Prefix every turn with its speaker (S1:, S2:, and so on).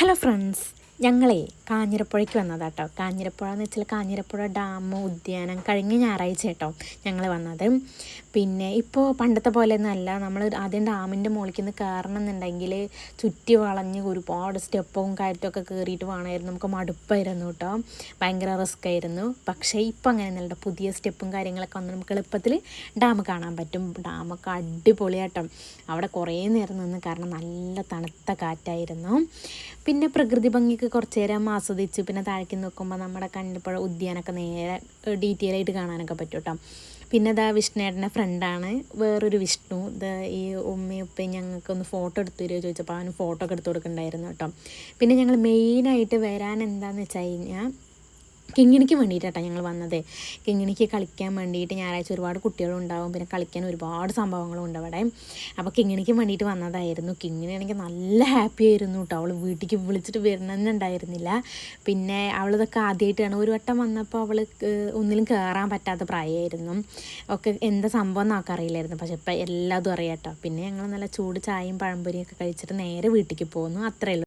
S1: Hello friends ഞങ്ങളെ കാഞ്ഞിരപ്പുഴയ്ക്ക് വന്നതാട്ടോ. കാഞ്ഞിരപ്പുഴ എന്ന് വെച്ചാൽ കാഞ്ഞിരപ്പുഴ ഡാം ഉദ്യാനം കഴിഞ്ഞ ഞായറാഴ്ച കേട്ടോ ഞങ്ങൾ വന്നത്. പിന്നെ ഇപ്പോൾ പണ്ടത്തെ പോലെ അല്ല. നമ്മൾ ആദ്യം ഡാമിന്റെ മുകളിൽ നിന്ന് കയറണം എന്നുണ്ടെങ്കിൽ ചുറ്റി വളഞ്ഞ് ഒരുപാട് സ്റ്റെപ്പും കയറ്റമൊക്കെ കയറിയിട്ട് വേണമായിരുന്നു. നമുക്ക് മടുപ്പായിരുന്നു കേട്ടോ. ഭയങ്കര റിസ്ക് ആയിരുന്നു. പക്ഷേ ഇപ്പോൾ നല്ല പുതിയ സ്റ്റെപ്പും കാര്യങ്ങളൊക്കെ വന്ന് നമുക്ക് എളുപ്പത്തിൽ ഡാം കാണാൻ പറ്റും. ഡാമൊക്കെ അടിപൊളിയാട്ടോ. അവിടെ കുറേ നേരം നിന്ന് കാരണം നല്ല തണുത്ത കാറ്റായിരുന്നു. പിന്നെ പ്രകൃതി ഭംഗിക്ക് കുറച്ച് നേരം ആസ്വദിച്ച് പിന്നെ താഴേക്ക് നോക്കുമ്പോൾ നമ്മുടെ കണ്ണിപ്പുഴ ഉദ്യാനമൊക്കെ നേരെ ഡീറ്റെയിൽ ആയിട്ട് കാണാനൊക്കെ പറ്റും കേട്ടോ പിന്നെ ഇതാ വിഷ്ണുവേട്ടന്റെ ഫ്രണ്ടാണ് വേറൊരു വിഷ്ണു. ഇത് ഈ ഉമ്മയും ഉപ്പയും ഞങ്ങൾക്കൊന്ന് ഫോട്ടോ എടുത്തു തരുമോ ചോദിച്ചപ്പോൾ അവന് ഫോട്ടോ ഒക്കെ എടുത്ത് കൊടുക്കണ്ടായിരുന്നു കേട്ടോ പിന്നെ ഞങ്ങൾ മെയിനായിട്ട് വരാൻ എന്താണെന്ന് വെച്ച് കഴിഞ്ഞാൽ കിങ്ങിണിക്ക് വേണ്ടിയിട്ടാണ് ഞങ്ങൾ വന്നത്. കിങ്ങിണിക്ക് കളിക്കാൻ വേണ്ടിയിട്ട് ഞായറാഴ്ച ഒരുപാട് കുട്ടികളുണ്ടാവും. പിന്നെ കളിക്കാൻ ഒരുപാട് സംഭവങ്ങളും ഉണ്ട് അവിടെ. അപ്പോൾ കിങ്ങിണിക്ക് വേണ്ടിയിട്ട് വന്നതായിരുന്നു. കിങ്ങിണി ആണെങ്കിൽ നല്ല ഹാപ്പി ആയിരുന്നു കേട്ടോ അവൾ വീട്ടിലേക്ക് വിളിച്ചിട്ട് വരണമെന്നുണ്ടായിരുന്നില്ല പിന്നെ അവളിതൊക്കെ ആദ്യമായിട്ടാണ് ഒരു വട്ടം വന്നപ്പോൾ അവൾ ഒന്നിലും കയറാൻ പറ്റാത്ത പ്രായമായിരുന്നു ഒക്കെ എന്താ സംഭവം എന്നൊക്കെ അറിയില്ലായിരുന്നു. പക്ഷെ ഇപ്പം എല്ലാതും അറിയാം കേട്ടോ പിന്നെ ഞങ്ങൾ നല്ല ചൂട് ചായയും പഴംപൊരിയും ഒക്കെ കഴിച്ചിട്ട് നേരെ വീട്ടിലേക്ക് പോകുന്നു അത്രയേ